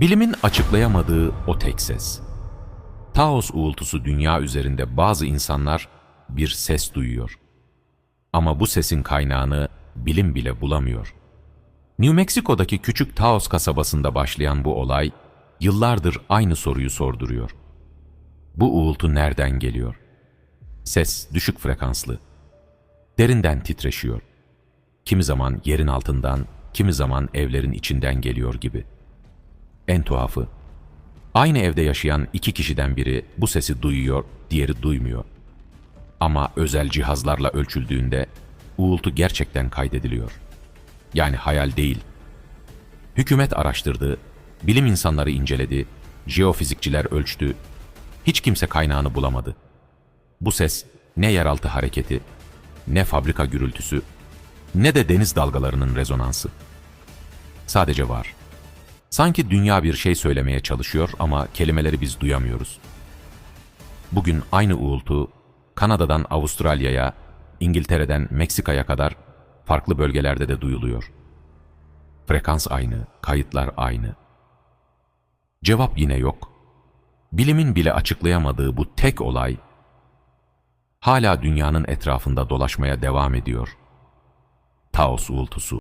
Bilimin açıklayamadığı o tek ses. Taos uğultusu dünya üzerinde bazı insanlar bir ses duyuyor. Ama bu sesin kaynağını bilim bile bulamıyor. New Mexico'daki küçük Taos kasabasında başlayan bu olay, yıllardır aynı soruyu sorduruyor. Bu uğultu nereden geliyor? Ses düşük frekanslı. Derinden titreşiyor. Kimi zaman yerin altından, kimi zaman evlerin içinden geliyor gibi. En tuhafı, aynı evde yaşayan iki kişiden biri bu sesi duyuyor, diğeri duymuyor. Ama özel cihazlarla ölçüldüğünde uğultu gerçekten kaydediliyor. Yani hayal değil. Hükümet araştırdı, bilim insanları inceledi, jeofizikçiler ölçtü. Hiç kimse kaynağını bulamadı. Bu ses ne yeraltı hareketi, ne fabrika gürültüsü, ne de deniz dalgalarının rezonansı. Sadece var. Sanki dünya bir şey söylemeye çalışıyor ama kelimeleri biz duyamıyoruz. Bugün aynı uğultu Kanada'dan Avustralya'ya, İngiltere'den Meksika'ya kadar farklı bölgelerde de duyuluyor. Frekans aynı, kayıtlar aynı. Cevap yine yok. Bilimin bile açıklayamadığı bu tek olay hala dünyanın etrafında dolaşmaya devam ediyor. Taos uğultusu.